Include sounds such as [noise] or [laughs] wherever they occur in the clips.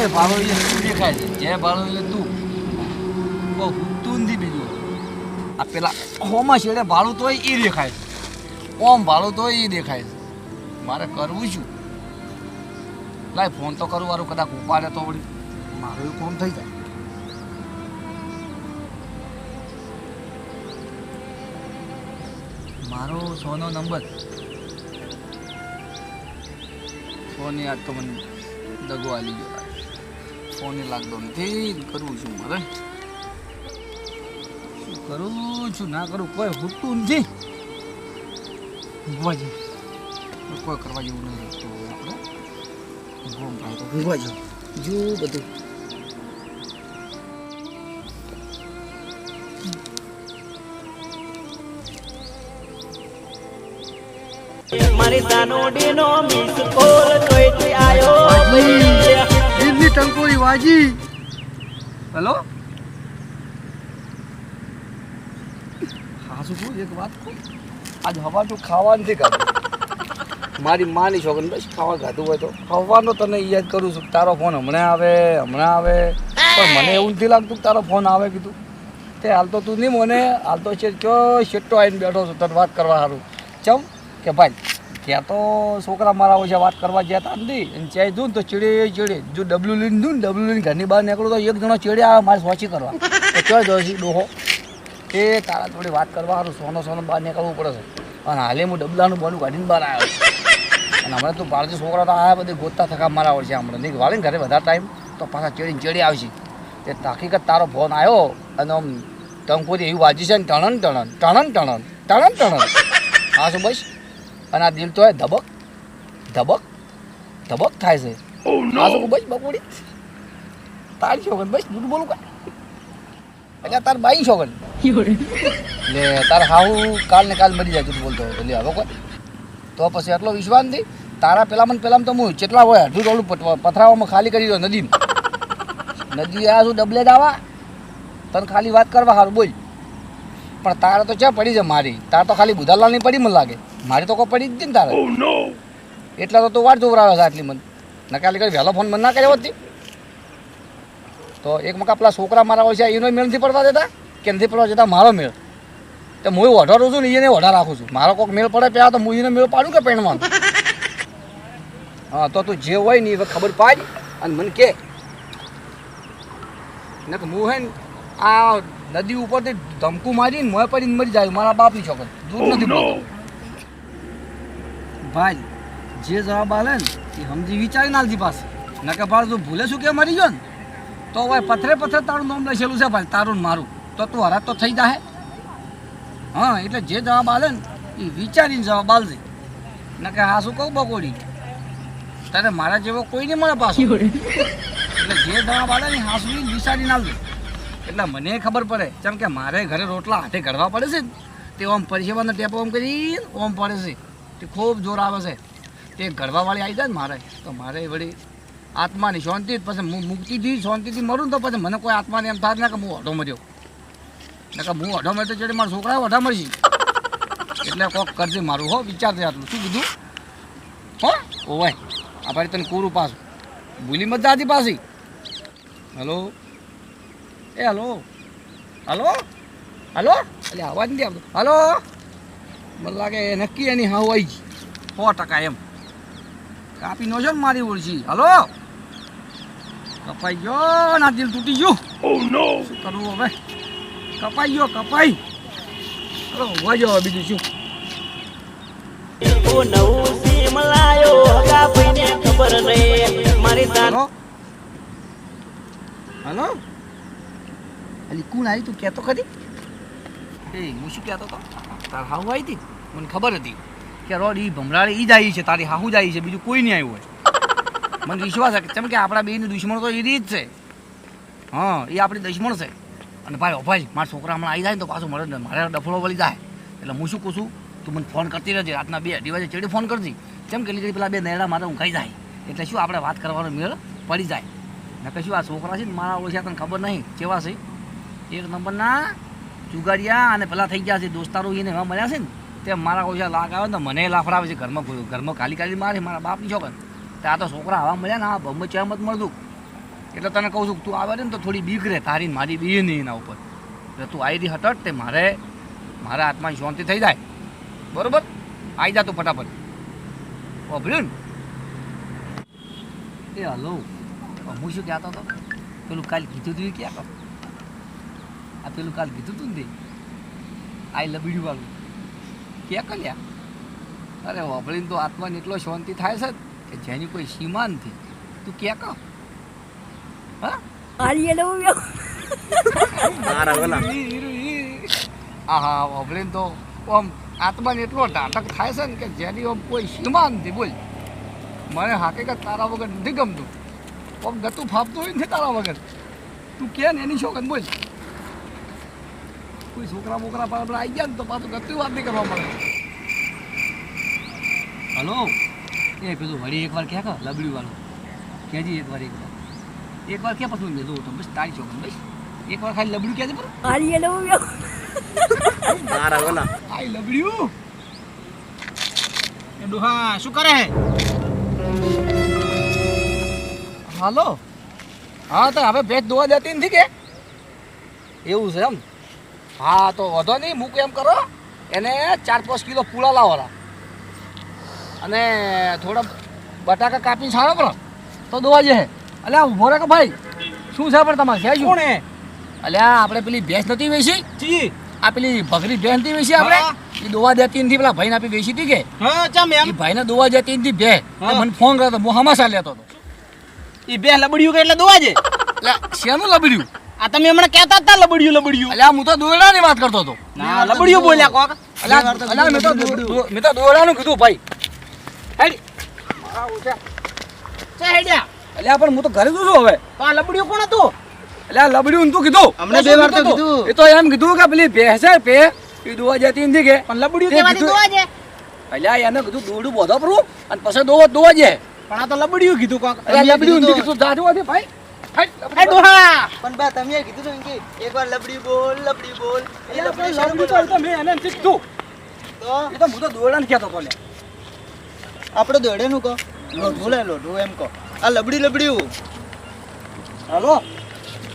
જે તું દેખાય છે, જે ભાડો એટલે તું. બહુ તું નથી બીજું. આ પેલા હોમાં છેડે ભાડું તોય એ દેખાય છે. ઓમ ભાડું તોય એ દેખાય છે. મારે કરવું શું? લાય, ફોન તો કરું મારું કદાચ ઉપાડે તો વળી. મારું એવું થઈ જાય. મારો સોનો નંબર. સોની, આજ તો મને દગો આલી ગયો. ફોન લાગતો નથી. કરવું છું મારે. શું કરું છું? ના કરું, કોઈ હુતું નથી. જેવું કોઈ કરવા જેવું નહીં તો આપણે. ઊંઘવા થાય તો ઊંઘવા જેવું બધું. મારી દાનોડીનો મિસ કોલ વાજી હેલો? હા, શું એક વાત કહું? આજ હવા તું ખાવા નથી ખાધું મારી માની છોકરી બસ ખાવા ખાધું હોય તો. હવાનો તને યાદ કરું છું. તારો ફોન હમણાં આવે હમણાં આવે. પણ મને એવું નથી લાગતું તારો ફોન આવે કીધું. તે હાલ તો તું નહીં મને, હાલ તો છે કયો શેટ્ટો આવીને બેઠો છું, તને વાત કરવા સારું ચમ કે ભાઈ ત્યાં તો છોકરા મારા હોય છે વાત કરવા ગયા હતા નથી અને ચાય દઉં તો ચીડે ચીડે. જો ડબલ્યુ લઈને જોઉં ને ડબલ્યુ લઈને ઘરની બહાર નીકળું તો એક જણો ચીડે આવે મારે સોચી કરવા. ચડ ચોય જો છે, ડોહો. એ તારા થોડી વાત કરવા સારું સોનો સોનો બહાર નીકળવું પડે છે. અને હાલે હું ડબલાનું બોનું કાઢીને બહાર આવ્યો અને હમણાં તું ભારતીય છોકરા તો આ બધે ગોતતા થકા મારા આવડશે હમણાં. નહીં વાળીને ઘરે વધારે ટાઈમ તો પાછા ચેડીને ચેડી આવશે. તે હકીકત તારો ફોન આવ્યો અને આમ ટંકોરી એવી વાજી છે ને ટણન ટણન ટણન ટણન ટણન ટણન. હા, શું બસ અને આ દિલ તો એ ધબક. ધબક. ધબક થાય છે. હા શું બસ બપોડી તારી છોકન બસ દૂધ બોલું કા? એટલે તાર બાઈ છોકન લે તાર હાઉ કાલ ને કાલ મરી જાય જૂઠું બોલતો હોય તો. લે હવે કોઈ. તો પછી એટલો વિશ્વાસ નથી. તારા પેલામાં મને પેલામાં તો હું જેટલા હોય અડધું ડોલું પથરાવામાં ખાલી કરી દો નદી નદી આ શું ડબલે દાવા તને ખાલી વાત કરવા સારું બોલ. પણ તારે તો ક્યાં પડી છે મારી? તારે તો ખાલી બુધાલાલની પડી મને લાગે. મારી તો કોઈ પડી જ ને તારે. એટલા તો તું વાટ જોવરાવે છે આટલી મને. નકાલી કરી વહેલો ફોન મને ના કર્યો હતી તો એક મકા પેલા છોકરા મારા હોય છે એનો મેળ નથી પડવા દેતા? કે નથી પડવા દેતા? મારો મેળ. તો હું વઢારું છું ને એને વઢા રાખું છું. મારો કોઈક મેળ પડે પહેલાં તો હું એને મેળ પાડું કે પેણમાં [laughs] હા તો તું જે હોય ને એ ખબર પાડ અને મને કે. હું હે ને આ નદી ઉપરથી ધમકું મારીને મોય પડીને મરી જાય મારા બાપની છોકર. દૂર નથી બોલતો ભાઈ જે જવાબ આલે ને એ સમજી વિચારી નાલજી પાસે નકે ભાડ તું ભૂલે શું કે મરી ગયો ને? તો ભાઈ પથરે પથરે તારું નામ લખેલું છે ભાઈ તારું ને મારું. તો તું હરાત તો થઈ જાહે. હા એટલે જે જવાબ આલે ને એ વિચારીને જવાબ આલજે. નકે હા શું કહું બકોડી તારે મારા જેવો કોઈ નહીં મળે પાછો. [laughs] એટલે જે જવાબ આલે ને હાસુ વિચારી નાલજે એટલે મને ખબર પડે. કેમ કે મારે ઘરે રોટલા હાથે ઘડવા પડે છે તે ઓમ પરિસેવાનો ટેપ ઓમ કરી ઓમ પડે છે. તે ખૂબ જોર આવે છે. તે ઘડવાવાળી આવી જાય ને મારે, તો મારે વળી આત્માની શાંતિ પછી મુક્તિથી શાંતિથી મરું તો પછી મને કોઈ આત્માને એમ થાય ના કે હું અઢો મર્યો. ને કે હું અઢો મળ્યો ચડી મારા છોકરાઓ અઢા મરશે. એટલે કોક કરજે મારું, હો વિચારજે આટલું. શું કીધું? હો ઓવાય આ ભાઈ તને કોરું પાછું. ભૂલી મત દાદી પાછી. હલો એ હલો. હલો? હલો? એટલે અવાજ નથી આવતો. હલો? મને લાગે નક્કી એની હા હોય જ સો ટકા એમ. કાપી નો છો ને મારી ઓળશી. હલો? કપાઈ ગયો ના દિલ તૂટી ગયું. શું કરવું હવે? કપાઈ ગયો કપાઈ. હલો વાજો બીજું શું. ખબર નહીં. મારી દાન હલો? હલો કુણ આવી તું કહેતો ખરી? એ, હું શું કહેતો હતો તાર હાહુ આવી હતી? મને ખબર હતી કે રોડ એ ભમરાળે એ જ આવી છે, તારી હાહુ જ આવી છે, બીજું કોઈ નહીં આવ્યું હોય. મને વિશ્વાસ છે કેમ કે આપણા બેની દુશ્મણ તો એ જ છે. હા એ આપણી દુશ્મણ છે. અને ભાઈ, ઓ ભાઈ, મારા છોકરા હમણાં આવી જાય ને તો પાછું મળે મારે ડફળો વળી જાય. એટલે હું શું કહું છું, તું મને ફોન કરતી રહેજે. રાતના બે અઢી વાગે ચડી ફોન કરજે. કેમ કે લીધી પેલા બે નૈડા મારે ઊંઘાઈ જાય. એટલે શું આપણે વાત કરવાનો મેળ પડી જાય. નકર શું આ છોકરા છે ને મારા ઓળખ્યા તને ખબર નહીં, કેવા છે? એક નંબરના જુગાડિયા અને પેલા થઈ ગયા છે દોસ્તારો એને એવા મળ્યા છે ને, તે મારા ઓછા લાગ આવે ને તો મને લાફડાવે છે. ઘરમાં ઘરમાં ખાલી કાલી મારે, મારા બાપની છોકર તે આ તો છોકરા આવા મળ્યા ને, આ બમ્બે ચા મત મળતું. એટલે તને કહું છું તું આવે ને તો થોડી બીક રહે તારી મારી બી નહીં એના ઉપર. એટલે તું આવી રહી હટટ તે મારે મારા આત્માની શાંતિ થઈ જાય. બરોબર? આવી જા તું ફટાફટ. વાપર્યું ને એ, હલો. હું શું કહેતો હતો? પેલું કાલ કીધું તું ક્યાં કર આ પેલું કાલ કીધું તું ને તે? આઈ લબડ્યું વાળું. કે કલ્યા અરે વાપરીને તો આત્માને એટલો શાંતિ થાય છે કે જેની કોઈ સીમા નથી. તું કે કહો હા? વાપરીને તો આમ આત્માને એટલો ટાટક થાય છે ને કે જેની આમ કોઈ સીમા નથી બોલ. મને હકીકત તારા વગર નથી ગમતું. આમ ગતું ફાપતું હોય ને તારા વગર. તું કે ને એની શોખન બોલ. કોઈ છોકરા બોકરા પર આપણે આવી ગયા ને તો પાછું ગતું વાત નહીં કરવા મળે હલો એ પેલું વળી એકવાર ક્યાં કહો લબડ્યું વાળું કહેજી એકવાર એકવાર એકવાર ક્યાં પછી મેલું તો બસ તારી શોખન બસ એકવાર ખાલી લબડ્યું કહેજે પર મારા ઓલા આઈ લબડ્યું એ ડોહા શું કરે હે હાલો હા તો હવે ભેજ ધોવા જતી નથી કે એવું છે એમ હા તો વધો નહીં મૂક એમ કરો. એને ચાર પાંચ કિલો પૂળા લાવવાના અને થોડા બટાકા કાપીને છાણો કરો તો દોવા જશે. અલ્યા ઊભો કે ભાઈ. શું છે પણ તમારે? છે? શું કોણ અલ્યા આપણે પેલી ભેંસ નથી વેચી? જી. આ પેલી ભગરી ભેંસ નથી વેચી આપણે? એ દોવા દેતી નથી પેલા ભાઈને આપી વેચી હતી કે? ભાઈ ને દોવા જતી નથી ભે હા. મને ફોન કર્યો તો હું હમાસા લેતો હતો. એ બે લબડ્યું કે એટલે દોવા છે એટલે શેનું લબડ્યું? આ તમે હમણાં કહેતા હતા લબડિયું લબડિયું. અલ્યા હું તો દોરડાની વાત કરતો હતો. ના લબડિયું બોલ્યા કોક. અલ્યા અલ્યા મેં તો દો- દો- મેં તો દોરડાનું કીધું ભાઈ. હેડ. મારા ઉઠ્યા ચે હેડ્યા. અલ્યા પણ હું તો ઘરે છું હવે. તો આ લબડિયું કોણ હતું? અલ્યા લબડ્યું તું કીધું? હમણે બે વાર તો કીધું? એ તો એમ કીધું કે પેલી ભેંસે છે પે એ દોવા જતી નથી કે. પણ લબડિયું તે કેવાથી દોવા જે અલ્યા એને કીધું દોડું બોધો પરું અને પછી દોવા દોવા જાય પણ આ તો લબડિયું કીધું કોક. અલ્યા લબડિયું કીધું જાજો હતી ભાઈ. પણ બા તમે કીધું ને કે એકવાર લબડી બોલ લબડી બોલ. એ લબડી પણ તો તો મેં એને કીધું. તો? એ તો હું તો દોરડાને કહેતો તો લ્યા. આપણે દોડે નું કહો. લોઢું લે લોઢું એમ કહો. આ લબડી લબડી હાલો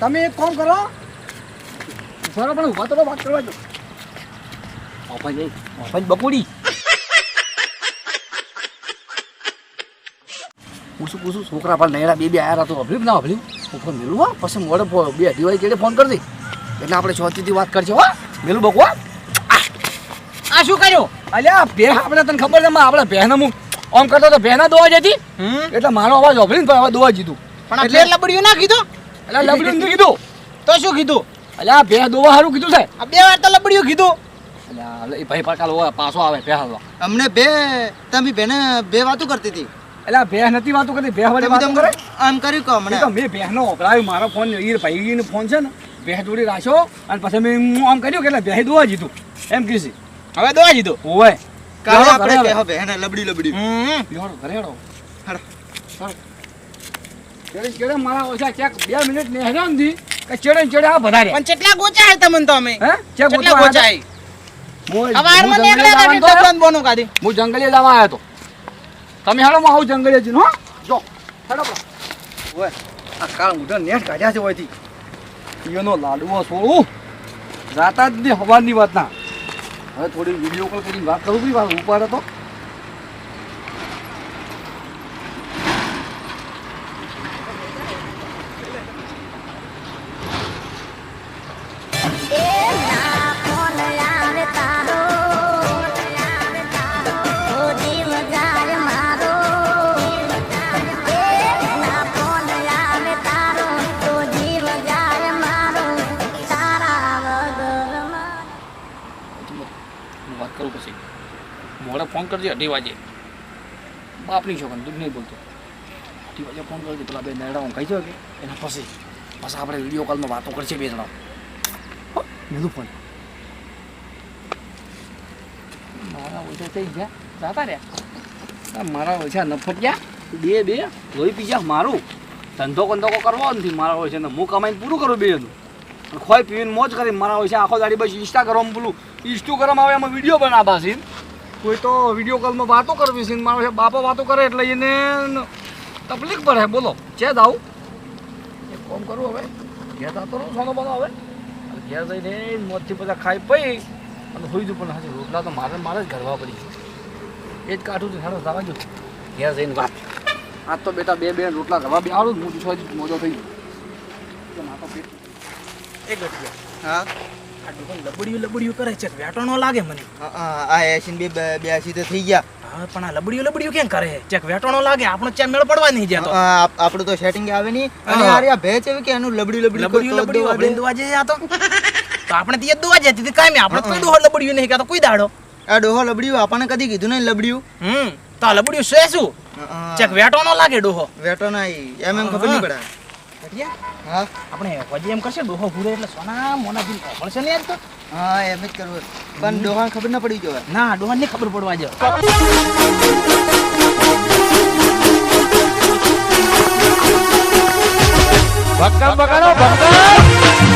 તમે એક કામ કરો. ઊભા પણ ઊભા તો વાત કરવા દો. ઓપન ઓપન બપોડી પૂછું પૂછું છોકરા પર નૈરા બે બે આયા તો અભલ્યું ના અભર્યું હું ફોન મેલું હા. પછી મોડે બે દિવાળી કેડે ફોન કરી એટલે આપણે શાંતિથી વાત કરજો હા. મેલું બકવા આ શું કર્યું? અલ્યા બે આપણે તને ખબર છે આપણે બહેન હું આમ કરતો તો બહેના દોવા જતી એટલે મારો અવાજ અભરીને પણ હવે દોવા જીધું પણ એટલે- બે ના કીધું? એટલે લબડ્યું કીધું? તો શું કીધું? અલ્યા બે દોવા સારું કીધું છે. આ બે વાર તો લબડ્યું કીધું. અલ્યા ભાઈ પાછા પાછો આવે બે હાલો અમને બે તમે બેને બે વાતો કરતી હતી. એટલે બે નથી વાતો કરતી? બે વાળી વાત કરે? આમ કર્યું એ હમણાં? તો મેં બહેનો ઓપરાયું મારો ફોન ઈ ભાઈનો ફોન છે ને બે જોડી રાખ્યો અને પછી મેં આમ કર્યું કે એટલે દોવા જીધું એમ કીધી હવે દોવા જીધું ઓય કાલે આપણે ઘરે કહો લબડી લબડી. હમ લેવડો, ઘરે હેડો. હેડો. ચાલો. ચેડે ચેડે મારા ઓછા ચેક બે મિનિટ ને હેરાન દી કે ચડે ચડે આ વધારે. પણ કેટલા ગોચા હે તમને તો અમે? હે? કેટલા ગોચા હે હું સવારમાં હું નીકળ્યા જંગલે હતા જવાનો કાઢી? હું જંગલે જવા આવ્યો હતો. તમે હાલો માં આવું જંગલે જઈને, હો. જો, હેડો. ઓય, આ કાળ મુઢા નેટ કાઢ્યા છે ઓયથી. એનો લાડવો છોડું જાતા જ હવાની વાત ના હવે થોડી વીડિયો કોલ કરીને વાત કરું બી વાત ઉપર હતો હું વાત કરું પછી. મોડે ફોન કરજે, અઢી વાગે. બાપની છોકરા દૂધ નહીં બોલતો. અઢી વાગે ફોન કરજે, પેલા બે નરડા હું કહી કે એના પછી પછી આપણે વીડિયો કોલમાં વાતો કરશે બે જણા. મેલું ફોન મારા ઓછા થઈ ગયા. જાતા રહ્યા. મારા ઓછા નફટ્યા બે બે, લોહી પી ગયા મારું. ધંધો કંધો કરવો નથી મારા હોય છે ને હું કમાઈને પૂરું કરું બે ખોઈ પીવીને મોજ કરી મારા હોય છે આખો દાડી બસ કરવામાં પેલું ઇન્સ્ટાગ્રામ આવે એમાં વીડિયો બનાવવા છે. કોઈ તો વીડિયો કોલમાં વાતો કરવી છે મારો બાપા વાતો કરે એટલે એને તકલીફ પડે. બોલો છે દાવ કોમ કરું હવે ઘેર જતો રહું સોનો બનો હવે. અને ઘેર જઈને મોતથી બધા ખાઈ પઈ અને હોઈ જવું પણ હાજર રોટલા તો મારે મારે જ ઘરવા પડી એ જ કાઠું છે હેડો જવા જો ઘેર જઈને વાત. આજ તો બેટા બે બે રોટલા ઘરવા બે આવડું હું છો મોજો થઈ ગયો. માથો પેટ. એ ગઠિયા હા? આ લબડિયું લબડિયું કરે છે. વેટો નો લાગે મને. હા, હા, આ એસી બે બ્યાસી તો થઈ ગયા. હા પણ આ લબડિયું લબડિયું કેમ કરે? ચેક વેટો લાગે આપણો ચેક મેળ પડવા નહીં જતો આપણું તો સેટિંગ આવે નહીં. અને હા. આ રહ્યા એવી કે એનું લબડી લબડી લબડિયું લબડિયું આપણે દોવા જઈએ આ તો. તો આપણે ત્યાં દોવા જતી હતી કાંઈ આપણે કોઈ દોહો લબડિયું નહીં કે કોઈ દાડો. આ ડોહો લબડ્યું આપણને કદી કીધું નહીં લબડ્યું. હમ તો આ લબડિયું શું ચેક વેટો લાગે ડોહો. વેટો નહીં એમ એમ ખબર નહીં પડે. હા આપણે હજી એમ કરશે ડોહો ભૂરે એટલે સોના મોના દિલ પડશે ને યાર તો. હા એમ જ કરવું. પણ ડોહાને ખબર ના પડી જવાય ના ડોહા નહીં ખબર પડવા જો. ભક્કમ બગાડો ભક્કમ.